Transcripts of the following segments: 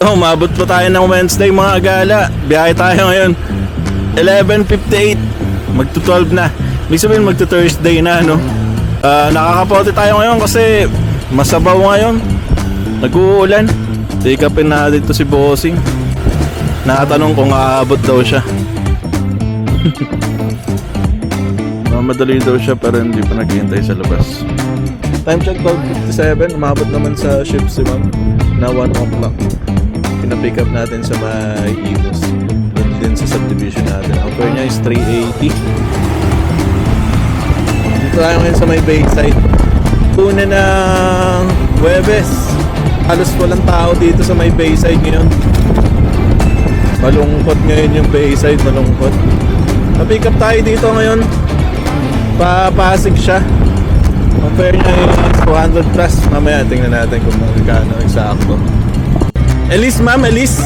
Oh, umabot pa tayo ng Wednesday mga gala. Biyahe tayo ngayon. 11.58. Magto 12 na. Ibig sabihin magto Thursday na, no? Ah, nakakapote tayo ngayon kasi masabaw ngayon. Nag-uulan. Take upin na dito si Bossing. Nakatanong kung aabot daw siya. Mamadali daw siya pero hindi pa naghihintay sa labas. Time check 12.57. Umabot naman sa ship si ma'am na 1 o'clock. Pinapick up natin sa may Imus. Doon din sa subdivision natin. Ang fare niya is 380. Dito tayo ngayon sa may Bayside. Una ng Webes. Halos walang tao dito sa may Bayside ngayon. Malungkot ngayon yung Bayside, malungkot. Na-pick up tayo dito ngayon. Papasig siya. Ang fare niya is 200 plus. Mamaya tingnan natin kung magkano eksakto. Elise, ma'am, Elise.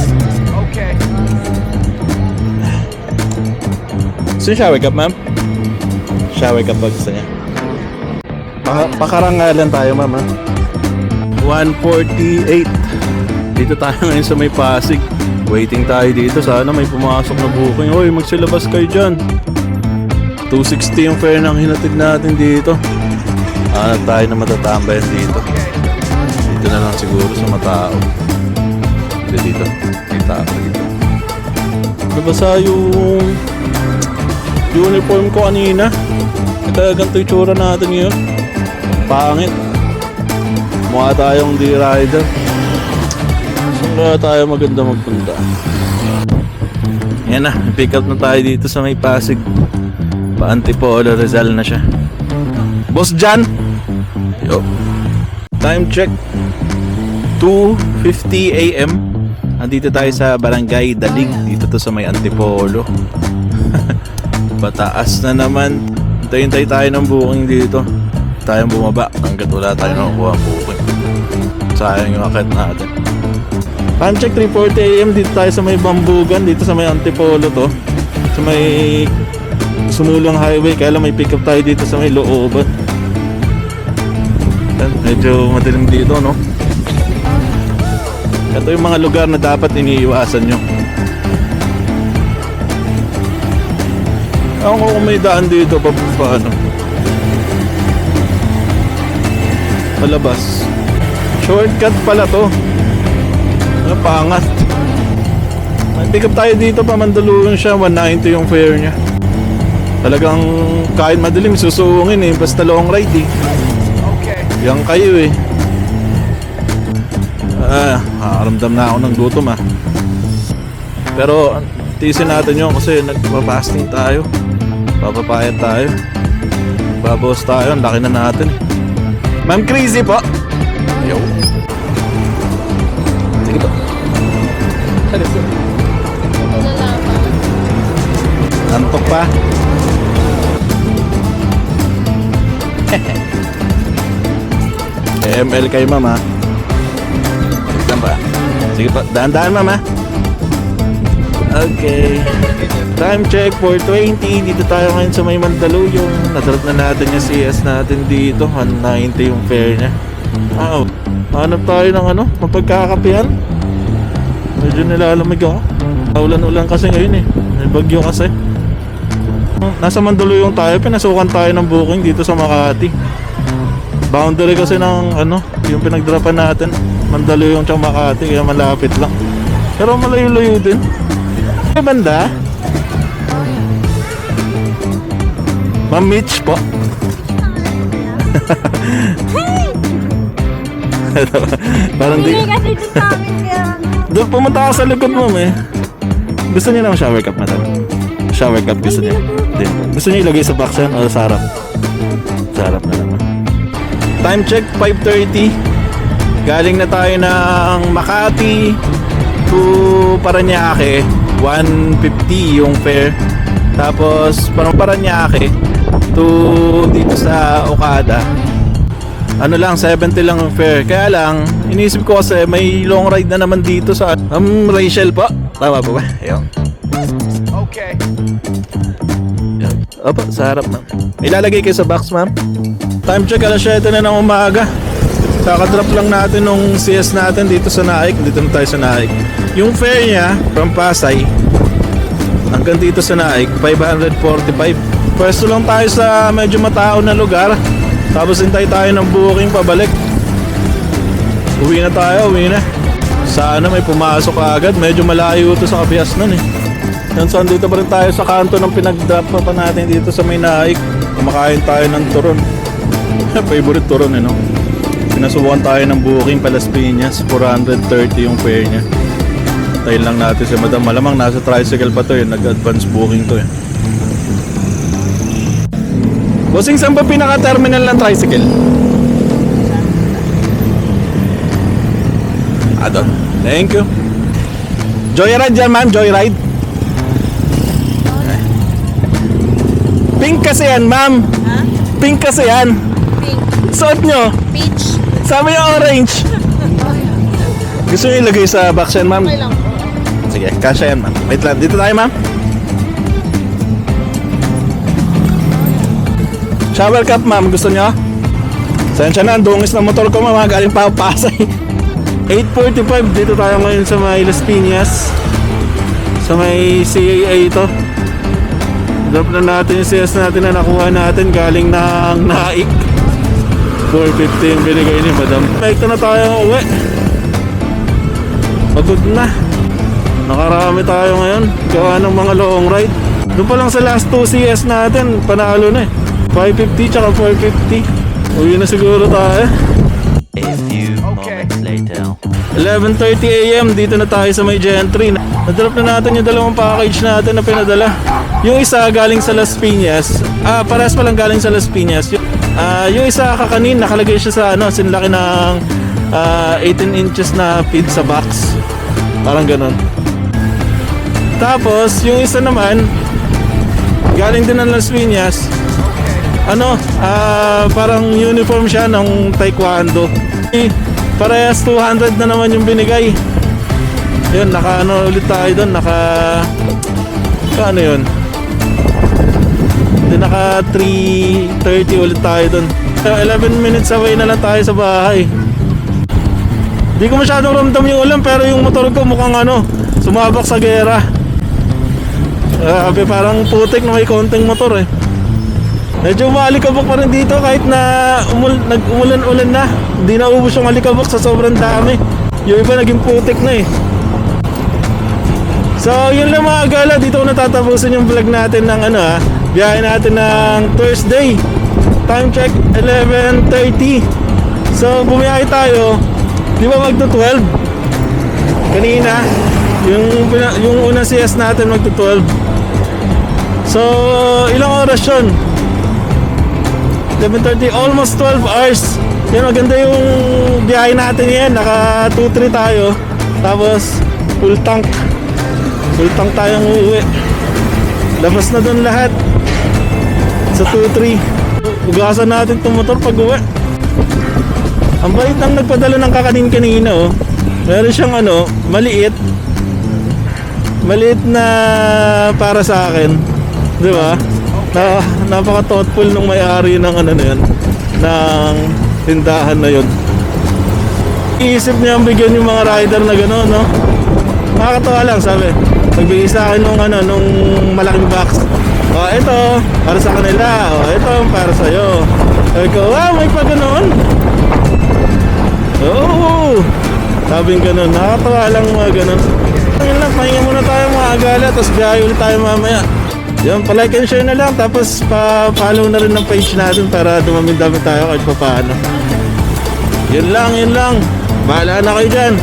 Okay. Niyo shower cup, ma'am? Shower cup ba gusto niya? Pa pakarangalan tayo, ma'am, ha? 148. Dito tayo ngayon sa may Pasig. Waiting tayo dito. Sana may pumasok na booking. Hoy, magsilabas kayo dyan. 260 yung fare ng hinatid natin dito. Hanap tayo na matatambayan dito. Dito na lang siguro sa matao. Dito dito. Dito ako dito. Nabasa yung uniform ko kanina. Ito ganito yung tsura natin ngayon. Pangit. Mukha tayong D-rider. Saan kaya tayo maganda magpunta? Yan na, pick up na tayo dito sa may Pasig. Pa Antipolo Rizal na siya. Boss Jan! Yo. Time check. 2.50 a.m. Andito tayo sa Barangay Dalig. Dito to sa may Antipolo. Pataas na naman. Hintay-hintay tayo ng booking dito. Tayong bumaba hanggat wala tayo nakukuha booking. Sayang yung akit natin. Time check 3.40 a.m. Dito tayo sa may Bambugan. Dito sa may Antipolo to. Sa may Sumulong Highway. Kaya lang may pick up tayo dito sa may looban. Medyo madilim dito, no? Ito yung mga lugar na dapat iniiwasan nyo. Ako kung may daan dito, pa, paano? Palabas. Shortcut pala to. Ano, pangat. Pick up tayo dito pa, Mandaluyong siya. 190 yung fare niya. Talagang kahit madilim, susuungin eh. Basta long ride eh. Okay. Yan kayo eh. Ah, nakaramdam na ako ng gutom ah. Pero tiisin natin yun kasi nagpa-fasting tayo. Papapayat tayo. Babos tayo, ang laki na natin. Ma'am Crazy po. Yo. Sige po. Antok pa. ML kay mama. Saan ba? Sige pa, daan-daan mama. Okay. Time check 420. Dito tayo ngayon sa may Mandaluyong. Nadarap na natin yung CS natin dito. 190 yung fare niya. Wow. Hanap tayo ng ano, mapagkakapihan. Medyo nilalamig ako. Ulan-ulan kasi ngayon eh. May bagyo kasi. Nasa Mandaluyong tayo. Pinasukan tayo ng booking dito sa Makati. Boundary kasi ng ano, yung pinagdrapan natin. Mandaluyong tsaka Makati, kaya malapit lang. Pero malayo-layo din. May banda? Ma'am Mitch po. Parang di... Doon pumunta ka sa likod mo, eh. Gusto niyo ng shower cup, madam? Shower cup gusto niyo? Hindi. Gusto niyo ilagay sa box yan o sa harap? Sa harap na naman. Time check, 5.30. Galing na tayo ng Makati to Paranaque. 150 yung fare. Tapos, parang Paranaque to dito sa Okada. Ano lang, 70 lang ang fare. Kaya lang, inisip ko kasi may long ride na naman dito sa um, Rachel po. Tama po ba? Ayun. Okay. Opo, sa harap ma'am. Ilalagay kayo sa box ma'am. Time check, alas 7 na ng umaga. Kakadrop lang natin nung CS natin dito sa Naik. Dito na tayo sa Naik. Yung fare niya from Pasay hanggang dito sa Naik, 545. Pwesto lang tayo sa medyo matao na lugar. Tapos hintay tayo ng booking pabalik. Uwi na tayo, uwi na. Sana may pumasok agad. Medyo malayo to sa kabias nun eh. Yan so, dito pa rin tayo sa kanto ng pinag-drop pa natin dito sa may naik. Kumakain tayo ng turon. Favorite turon eh, no? Pinasubukan tayo ng booking Palas Piñas. 430 yung fare niya. Tayo lang natin si Madam. Malamang nasa tricycle pa to eh. Nag-advance booking to eh. Bossing, saan ba pinaka-terminal ng tricycle? Ah, doon. Thank you. Joyride yan, ma'am. Joyride. Pink kasi yan, ma'am. Pink kasi yan. Pink. Suot nyo. Peach. Sama yung orange. Gusto nyo ilagay sa box yan, ma'am? Okay lang po. Sige, kasha yan, ma'am. Wait lang. Dito tayo, ma'am. Shower cup, ma'am. Gusto nyo? Sensya na, ang dungis ng motor ko, ma'am. Galing pa Pasay. 8.45. Dito tayo ngayon sa may Las Piñas. Sa may CAA ito. Drop na natin yung CS natin na nakuha natin galing ng Naik. 450 yung binigay ni Madam. Ito na tayo uwi. Pagod na. Nakarami tayo ngayon. Gawa ng mga long ride. Doon pa lang sa last 2 CS natin, panalo na eh. 550 tsaka 450. Uwi na siguro tayo. A few moments later. 11.30 a.m. Dito na tayo sa may Gentry. Nadrop na natin yung dalawang package natin na pinadala. Yung isa galing sa Las Piñas. Ah, parehas pa lang galing sa Las Piñas. Yung, ah, yung isa kakanin, nakalagay siya sa ano, sinlaki ng ah, 18 inches na pizza box. Parang ganun. Tapos, yung isa naman, galing din ng Las Piñas. Ano, ah, parang uniform siya ng taekwondo. Eh, Parehas 200 na naman yung binigay. Yun, naka ano ulit tayo doon, naka... Ano yun? Hindi, naka 3.30 ulit tayo doon. 11 minutes away na lang tayo sa bahay. Di ko masyadong ramdam yung ulan pero yung motor ko mukhang ano, sumabak sa gera. Grabe, parang putik na may konting motor eh. Medyo maalikabok pa rin dito kahit na umul nag-umulan-ulan na. Hindi na ubos yung alikabok sa sobrang dami. Yung iba naging putik na eh. So, yun lang mga gala. Dito ko natatapusin yung vlog natin ng ano ha. Biyahe natin ng Thursday. Time check, 11.30. So, bumiyahe tayo. Di ba magto 12? Kanina, yung, yung unang CS natin magto 12. So, ilang oras yun? 11.30, almost 12 hours. Yan, maganda yung biyahe natin yan. Naka 2-3 tayo. Tapos, full tank. Full tank tayong uuwi. Labas na doon lahat. Sa 2-3. Ugasan natin itong motor pag uwi. Ang bait ang nagpadala ng kakanin kanina, oh. Meron siyang ano, maliit. Maliit na para sa akin. Di ba? Na, napaka-thoughtful nung may-ari ng ano na yun, ng tindahan na yun. Iisip niya ang bigyan yung mga rider na gano'n, no? Nakakatawa lang, sabi. Nagbigay sa akin nung ano, nung malaking box. O, ito, para sa kanila. O, ito, para sa'yo. Sabi ko, wow, may pa gano'n. Oo. Sabi ko ganun, nakakatawa lang mga ganun. Ngayon lang, pahinga muna tayo mga agala, tapos biyahe ulit tayo mamaya. Yan, palike and share na lang, tapos pa-follow na rin ng page natin para dumami-dami tayo kahit pa paano. Yun lang, yun lang. Bahala na kayo dyan.